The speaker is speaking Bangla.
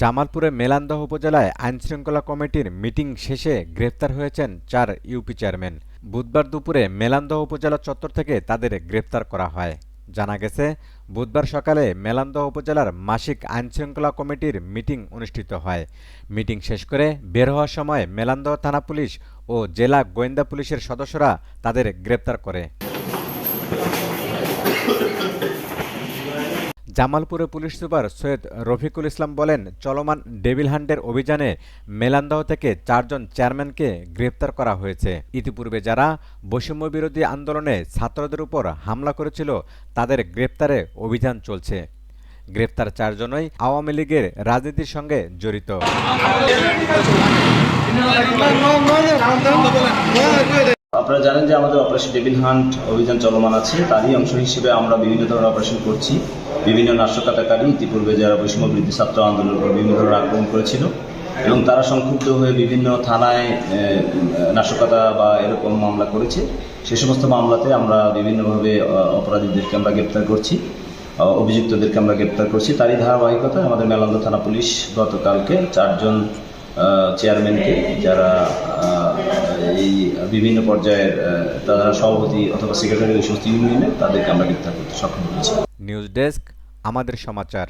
জামালপুরে মেলান্দহ উপজেলায় আইনশৃঙ্খলা কমিটির মিটিং শেষে গ্রেফতার হয়েছেন চার ইউপি চেয়ারম্যান। বুধবার দুপুরে মেলান্দহ উপজেলা চত্বর থেকে তাদের গ্রেফতার করা হয়। জানা গেছে, বুধবার সকালে মেলান্দহ উপজেলার মাসিক আইনশৃঙ্খলা কমিটির মিটিং অনুষ্ঠিত হয়। মিটিং শেষ করে বের হওয়ার সময় মেলান্দহ থানা পুলিশ ও জেলা গোয়েন্দা পুলিশের সদস্যরা তাদের গ্রেপ্তার করে। জামালপুরে পুলিশ সুপার সৈয়দ রফিকুল ইসলাম বলেন, চলমান ডেভিল হান্টের অভিযানে মেলান্দহ থেকে চারজন চেয়ারম্যানকে গ্রেপ্তার করা হয়েছে। ইতিপূর্বে যারা বৈষম্য বিরোধী আন্দোলনে ছাত্রদের উপর হামলা করেছিল, তাদের গ্রেপ্তারে অভিযান চলছে। গ্রেপ্তার চারজনই আওয়ামী লীগের রাজনীতির সঙ্গে জড়িত। আপনারা জানেন যে আমাদের অপারেশন ডেভিল হান্ট অভিযান চলমান আছে, তারই অংশ হিসেবে আমরা বিভিন্ন ধরনের অপারেশন করছি। বিভিন্ন নাশকতাকারী ইতিপূর্বে যারা বৈষম্য বৃদ্ধি ছাত্র আন্দোলনের উপর বিভিন্ন ধরনের আক্রমণ করেছিল। এবং তারা সংক্ষুব্ধ হয়ে বিভিন্ন থানায় নাশকতা বা এরকম মামলা করেছে। সে সমস্ত মামলাতে আমরা বিভিন্নভাবে অপরাধীদেরকে আমরা গ্রেপ্তার করছি। অভিযুক্তদেরকে আমরা গ্রেপ্তার করছি। তারই ধারাবাহিকতায় আমাদের মেলান্দ থানা পুলিশ গতকালকে চারজন চেয়ারম্যানকে যারা এই বিভিন্ন পর্যায়ের তারা সভাপতি অথবা সেক্রেটারি ওই সমস্ত ইউনিয়নে তাদেরকে আমরা গ্রেপ্তার করতে সক্ষম হয়েছি। নিউজ ডেস্ক আমাদের সমাচার।